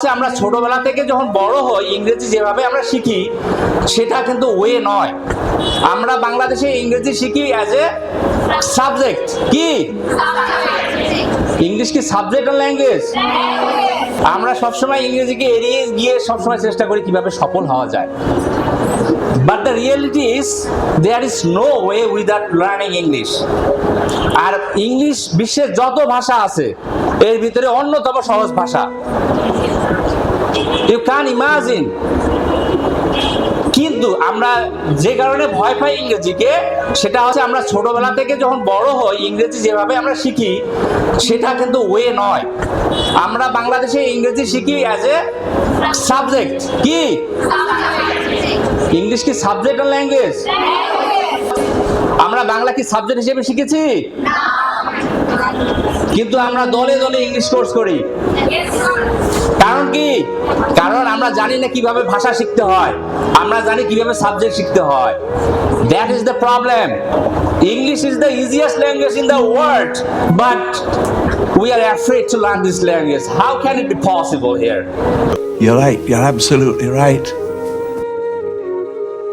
আমরা ছোটবেলা থেকে যখন বড় হই, ইংরেজি যেভাবে আমরা শিখি, সেটা কিন্তু ওয়ে নয়। আমরা বাংলাদেশে ইংরেজি শিখি অ্যাজ এ সাবজেক্ট কি? ইংলিশ কি সাবজেক্ট আর ল্যাঙ্গুয়েজ আমরা সবসময় ইংরেজিকে এড়িয়ে গিয়ে সবসময় চেষ্টা করি কীভাবে সফল হওয়া যায়। But the reality is there is no way without learning English R English বিশ্বের যত ভাষা আছে এর ভিতরে অন্যতম সহজ ভাষা। ইউ ক্যান ইমাজিন কিন্তু আমরা যে কারণে ভয় পাই ইংরেজিকে সেটা হচ্ছে আমরা ছোটবেলা থেকে যখন বড় হই ইংরেজি যেভাবে আমরা শিখি সেটা কিন্তু ওয়ে নয়। আমরা বাংলাদেশে ইংরেজি শিখি অ্যাজ এ সাবজেক্ট কি? ইংলিশ কি সাবজেক্ট আর ল্যাঙ্গুয়েজ আমরা বাংলা কি সাবজেক্ট হিসেবে শিখেছি? কিন্তু আমরা দলে দলে ইংলিশ কোর্স করি। কারণ কি? কারণ আমরা জানি না কীভাবে ভাষা শিখতে হয়। আমরা জানি কীভাবে সাবজেক্ট শিখতে হয়। That is the problem English is the easiest language in the world but we are afraid to learn this language how can it be possible here You're right. You're absolutely right.